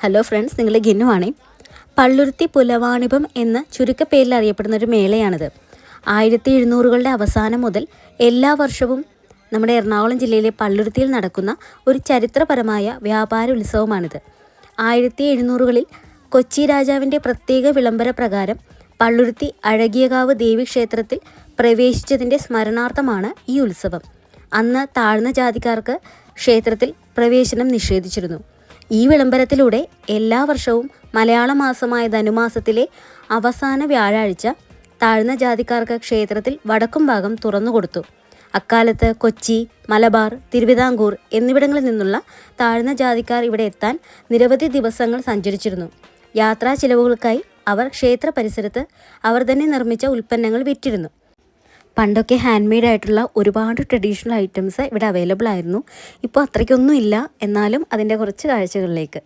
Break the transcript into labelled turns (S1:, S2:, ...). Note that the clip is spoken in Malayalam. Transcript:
S1: ഹലോ ഫ്രണ്ട്സ് നിങ്ങളുടെ ഗിന്നുവാണേ. പള്ളുരുത്തി പുലവാണിഭം എന്ന ചുരുക്കപ്പേരിൽ അറിയപ്പെടുന്ന ഒരു മേളയാണിത്. ആയിരത്തി എഴുന്നൂറുകളുടെ അവസാനം മുതൽ എല്ലാ വർഷവും നമ്മുടെ എറണാകുളം ജില്ലയിലെ പള്ളുരുത്തിയിൽ നടക്കുന്ന ഒരു ചരിത്രപരമായ വ്യാപാര ഉത്സവമാണിത്. ആയിരത്തി എഴുന്നൂറുകളിൽ കൊച്ചി രാജാവിന്റെ പ്രത്യേക വിളംബര പ്രകാരം പള്ളുരുത്തി അഴകിയകാവ് ദേവീക്ഷേത്രത്തിൽ പ്രവേശിച്ചതിന്റെ സ്മരണാർത്ഥമാണ് ഈ ഉത്സവം. അന്ന് താഴ്ന്ന ജാതിക്കാർക്ക് ക്ഷേത്രത്തിൽ പ്രവേശനം നിഷേധിച്ചിരുന്നു. ഈ വിളംബരത്തിലൂടെ എല്ലാ വർഷവും മലയാള മാസമായ ധനുമാസത്തിലെ അവസാന വ്യാഴാഴ്ച താഴ്ന്ന ജാതിക്കാർക്ക് ക്ഷേത്രത്തിൽ വടക്കും ഭാഗം തുറന്നുകൊടുത്തു അക്കാലത്ത് കൊച്ചി മലബാർ തിരുവിതാംകൂർ എന്നിവിടങ്ങളിൽ നിന്നുള്ള താഴ്ന്ന ജാതിക്കാർ ഇവിടെ എത്താൻ നിരവധി ദിവസങ്ങൾ സഞ്ചരിച്ചിരുന്നു. യാത്രാ ചിലവുകൾക്കായി അവർ ക്ഷേത്ര പരിസരത്ത് അവർ തന്നെ നിർമ്മിച്ച ഉൽപ്പന്നങ്ങൾ വിറ്റിരുന്നു. പണ്ടൊക്കെ ഹാൻഡ് മെയ്ഡ് ആയിട്ടുള്ള ഒരുപാട് ട്രഡീഷണൽ ഐറ്റംസ് ഇവിടെ അവൈലബിൾ ആയിരുന്നു. ഇപ്പോൾ അത്രയ്ക്കൊന്നും ഇല്ല എന്നാലും അതിന്റെ കുറച്ച് കാഴ്ചകളിലേക്ക്.